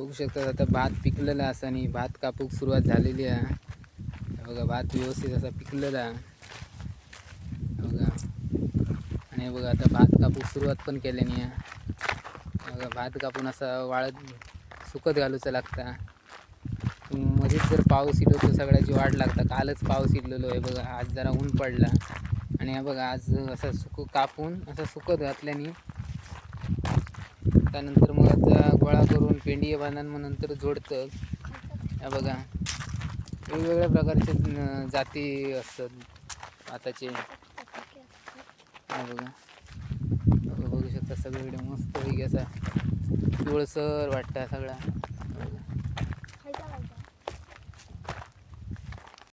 बघू शकता आता भात पिकलेला असा आणि भात कापूक सुरुवात झालेली आहे. बघा भात व्यवस्थित असा पिकलेला बघा. आणि बघा आता भात कापूक सुरुवात पण केल्यानी बघा भात कापून असा वाळत सुकत घालूचा लागता. मध्येच जर पाऊस इलो तर सगळ्याची वाट लागता. कालच पाऊस इडलेलो आहे बघा. आज जरा ऊन पडला. आणि बघा आज असं सुक कापून असं सुकत घातल्याने त्यानंतर मग आता गोळा करून पेंडी बांधा मग नंतर जोडतं या बघा. वेगवेगळ्या प्रकारचे जाती असतात आताचे. बघा. बघू शकता सगळीकडे मस्त पैकी असा पिवळसर वाटतं सगळा. बघा.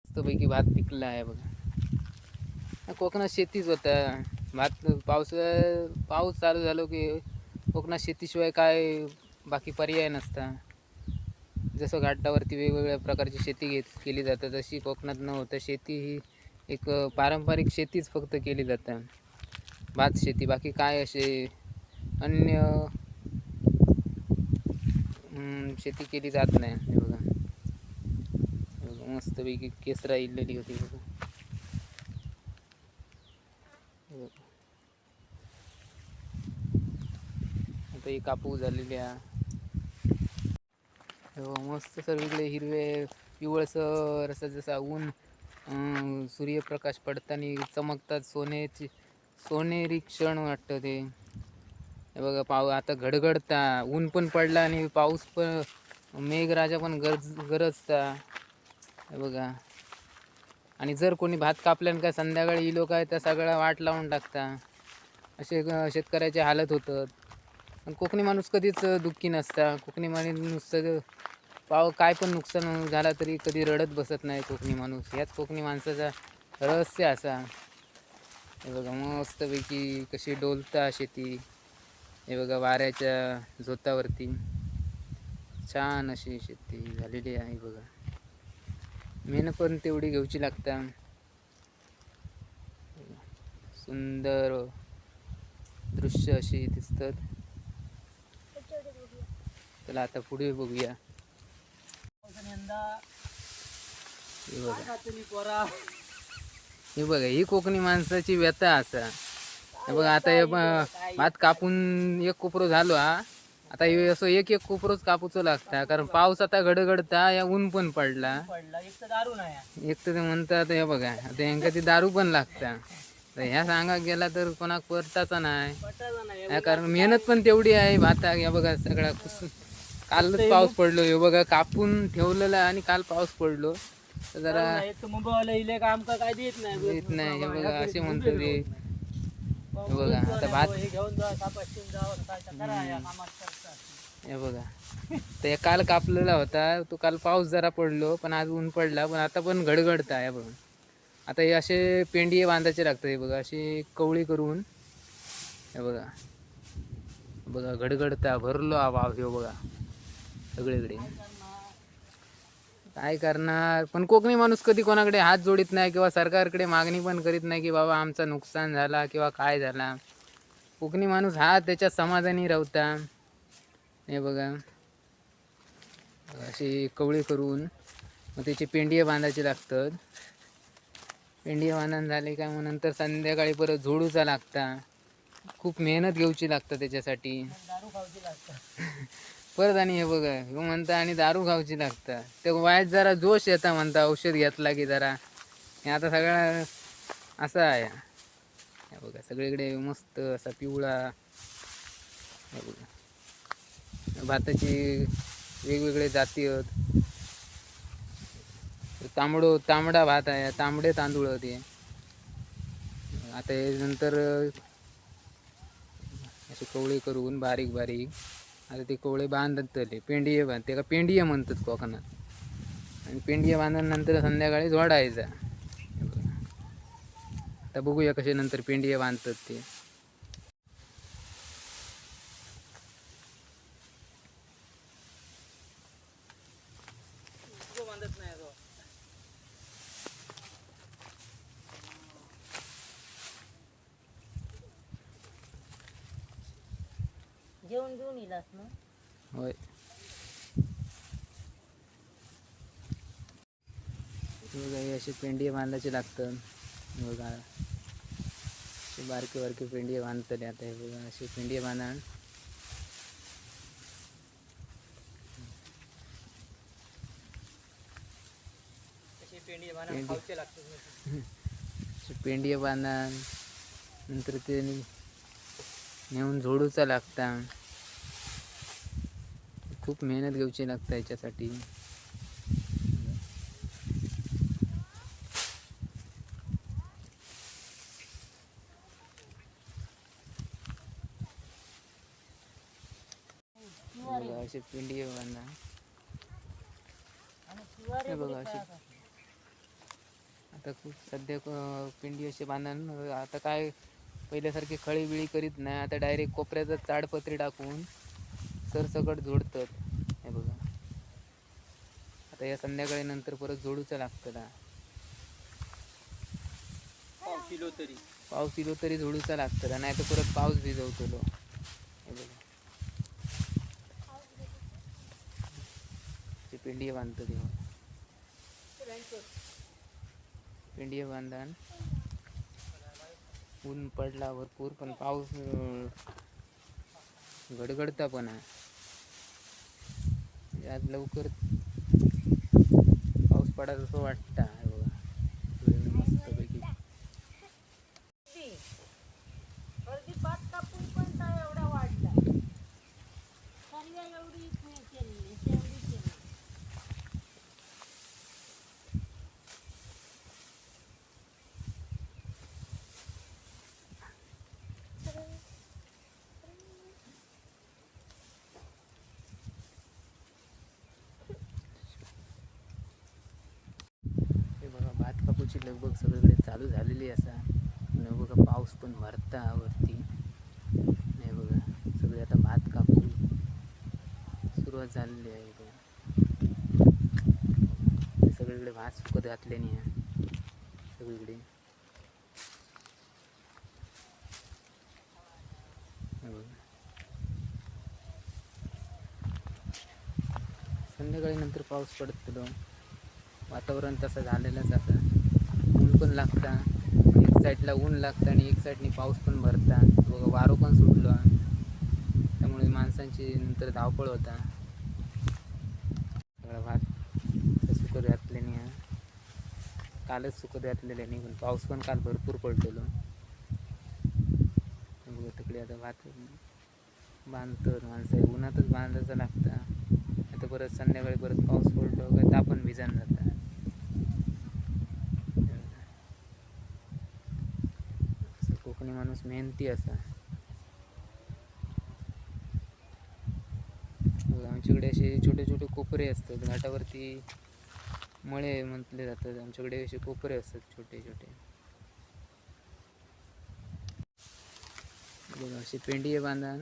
मस्तपैकी भात पिकला आहे बघा. कोकणात शेतीच होता. भात पाऊस पाऊस चालू झालो की कोकणात शेतीशिवाय काय बाकी पर्याय नसता. जसं घाटावरती वेगवेगळ्या प्रकारची शेती घेत केली जातात तशी कोकणात न होता शेती ही एक पारंपरिक शेतीच फक्त केली जातं. भात शेती बाकी काय असे अन्य शेती केली जात नाही. हे बघा. बघा मस्तपैकी केसरा इल्लेली होती. बघा हे बघा. आता ही कापूस झालेली आहे. हो, मस्त सर्वीकडे हिरवे पिवळसर असं जसा ऊन सूर्यप्रकाश पडताना चमकतात सोन्याची सोनेरी क्षण वाटतं ते. हे बघा पाऊ आता घडघडता. ऊन पण पडला आणि पाऊस पण मेघराजा पण गरज गरजता. हे बघा. आणि जर कोणी भात कापल्यानं काय संध्याकाळी लोक आहे त्या सगळा वाट लावून टाकता. असे शेतकऱ्याचे हालत होतात. पण कोकणी माणूस कधीच दुःखी नसता. कोकणी माणूस नुसतं पाव काय पण नुकसान झाला तरी कधी रडत बसत नाही कोकणी माणूस. ह्याच कोकणी माणसाचा रहस्य असा. हे बघा मस्तपैकी कशी डोलता शेती. हे बघा वाऱ्याच्या झोतावरती छान अशी शेती झालेली आहे बघा. मेहनत पण तेवढी घेऊची लागता. सुंदर दृश्य अशी दिसतात. चला आता पुढे बघूया. हे बघा. हे कोकणी माणसाची व्यथा असा. हे बघा आता हे भात कापून एक कोपरो झालो हा. आता हे असं एक एक कोपरोच कापूचो लागता कारण पाऊस आता घडघडता या ऊन पण पडला. एक तर ते म्हणतात हे बघा आता यांका ती दारू पण लागता. तर ह्या सांगा गेला तर कोणाक परताचा नाही. कारण मेहनत पण तेवढी आहे भाताक या बघा सगळा कालच पाऊस पडलो. हे बघा कापून ठेवलेला आणि काल पाऊस पडलो. तर जरा काम काय देत नाही? येत नाही. हे बघा असे म्हणतात ते. हे बघा आता भात हे हे बघा. तर काल कापलेला होता. तो काल पाऊस जरा पडलो पण आज ऊन पडला. पण आता पण घडघडता आहे बघा. आता हे असे पेंडिये बांधायचे लागतात हे बघा. अशी कवळी करून. हे बघा. बघा घडघडता भरलो हा वाव हे बघा. सगळीकडे काय करणार? पण कोकणी माणूस कधी कोणाकडे हात जोडीत नाही किंवा सरकारकडे मागणी पण करीत नाही की बाबा आमचं नुकसान झाला किंवा काय झाला. कोकणी माणूस हा त्याच्या समाधानी राहता हे बघा. अशी कवळी करून मग त्याची पेंडिये बांधायची लागतात. पेंडिये बांधून झाले का मग नंतर संध्याकाळी परत झोडूचा लागता. खूप मेहनत घेऊची लागतं त्याच्यासाठी. परत आणि हे बघा ह्यो म्हणता आणि दारू खाऊची लागता. ते वायत जरा जोश येता म्हणता औषध घेतला की जरा. हे आता सगळा असा आहे. हे बघा सगळीकडे मस्त असा पिवळा. हे बघा. भाताची वेगवेगळे जाती आहेत. तांबडो तांबडा भात आहे तांबडे तांदूळ होते आता हे नंतर अशी कवळी करून बारीक बारीक. आता ते कोवळे बांधतले पेंडिये बांध त्याला पेंडिये म्हणतात कोकणात. आणि पेंडिये बांधल्यानंतर संध्याकाळी झोडायचा आता बघूया कसे नंतर पेंडिये बांधतात ते. जेवण घेऊन येलास ना? होय. असे अशी पेंडी बांधायचे लागतं. बघा. असे बारकी बारकी पेंडी बांधतले आता हे बघा असे पेंडी बांधा. पेंडी बांधान नंतर ते नेऊन झोडूचा लागता. खूप मेहनत घेऊची लागता याच्यासाठी. अशी पिंडी बघा बघा अशी आता खूप सध्या पिंडी अशी बांधण आता काय पहिल्यासारखे खळी बिळी करीत नाही. आता डायरेक्ट कोपऱ्याचं चाडपत्री टाकून सरसकट जोडतात. हे बघा. आता या संध्याकाळी नंतर परत जोडूचं लागतं पाव किलो तरी. पाऊस इलो तरी जोडूचा लागतं नाही तर परत पाऊस भिजवतो हे बघा. ते पिंडी बांधतो तेव्हा पिंडी बांधण ऊन पडला भरपूर पण पाऊस गडगडता पण आहे. यात लवकर पाऊस पडा असं वाटतं हे बघा सगळं मस्तपैकी अर्धी पात कापून पण काय एवढा वाढला सर्व एवढी केली तेवढी केली हे बघा भात कापूची लगबग सगळीकडे चालू झालेली असा. आणि बघा पाऊस पण भरता वरती. नाही बघा सगळे आता भात कापू सुरुवात झालेली आहे बघा. सगळीकडे भात सुकत घातले नाही सगळीकडे. बघा. संध्याकाळी नंतर पाऊस पडतो वातावरण तसं झालेलंच असं पण लागता. एक साईडला ऊन लागतं आणि एक साईडने पाऊस पण भरता. बघा वारो पण सुटलो. त्यामुळे माणसांची नंतर धावपळ होता. सगळा भात सुकर घातले नाही कालच कालच सुकत नाही पण पाऊस पण काल भरपूर पडलेलो. बघा तिकडे आता भात बांधतं माणसं. उन्हातच बांधायचं लागतं. आता परत संध्याकाळी परत पाऊस पडलो का तापण भिजान जाता. कोणी कोकणी माणूस मेहनती असा. आमच्याकडे असे छोटे छोटे कोपरे असतात घाटावरती मळे म्हटले जातात. आमच्याकडे असे कोपरे असतात छोटे छोटे. बघा अशी पेंडी बांधण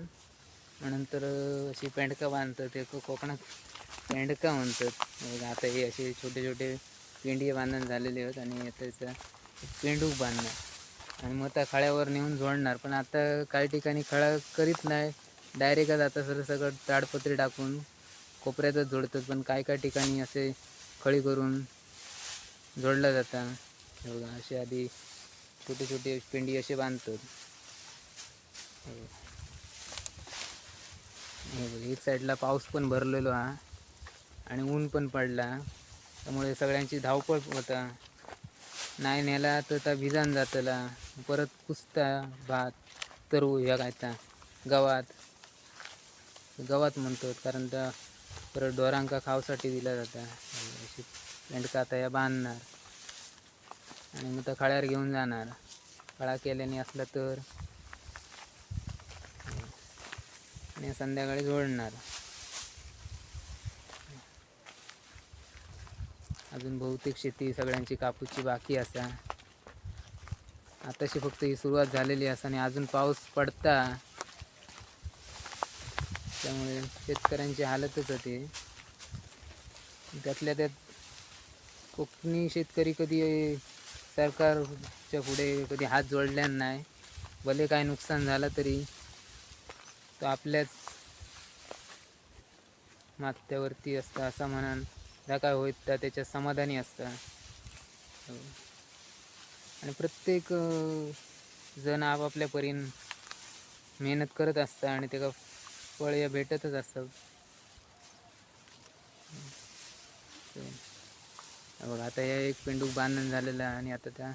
नंतर अशी पेंडका बांधतात ते कोकणात पेंडका म्हणतात. बघा, आता हे असे छोटे छोटे पेंडिये बांधण झालेले आहेत आणि आता त्याचा पेंडूक बांधणार आणि मग त्या खळ्यावर नेऊन जोडणार. पण आता काही ठिकाणी खळा करीत नाही. डायरेक्टच आता सर सगळं ताडपत्री टाकून कोपऱ्यातच जोडतात. पण काय काय ठिकाणी असे खळी करून जोडला जाता. बघा असे आधी छोटे छोटे पेंडी असे बांधतात. हे बघा. एक साईडला पाऊस पण भरलेलो हा. आणि ऊन पण पडला. त्यामुळे सगळ्यांची धावपळ होता. नाही नेला तर त्या भिजान जातला. परत कुसता भात तरू ह्या काय त्या गवात. गवात म्हणतो कारण त्या परत ढोरांका खावसाठी दिला जाता अशी पेंडका आता या बांधणार. आणि मग त्या खळ्यावर घेऊन जाणार. खळा केल्याने असला तर. आणि संध्याकाळी जोडणार अजून बहुतेक शेती सगळ्यांची कापूसची बाकी असा. आताशी फक्त ही सुरुवात झालेली असा आणि अजून पाऊस पडता. त्यामुळे शेतकऱ्यांची हालतच होते. त्यातल्या त्यात कोकणी शेतकरी कधी सरकारच्या पुढे कधी हात जोडल्या नाही. भले काय नुकसान झालं तरी. तो आपल्याच माथ्यावरती असता असं म्हणान. काय होईल त्या त्याच्यात समाधानी असतं. हो. आणि प्रत्येक जण आपापल्या परीन मेहनत करत असतं आणि त्याला फळ या भेटतच असतं. हो. बघा आता या एक पेंडूक बांधण झालेलं आहे आणि आता त्या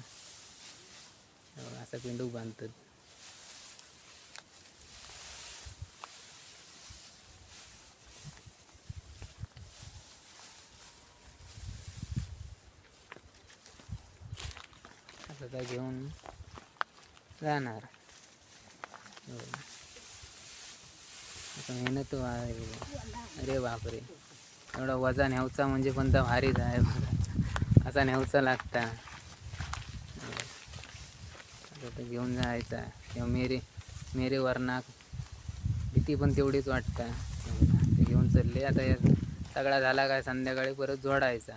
हो, असा पेंडूक बांधतात. स्वतः घेऊन जाणार. आता मेहनत अरे बापरे. एवढा वजा न्यावचा म्हणजे पण तर भारीच आहे असा न्यावचा लागता. आता घेऊन जायचा. किंवा मेरे मेरे वरनाक भीती पण तेवढीच वाटतं. ते घेऊन चालले. आता सगळा झाला काय? संध्याकाळी परत जोडायचा.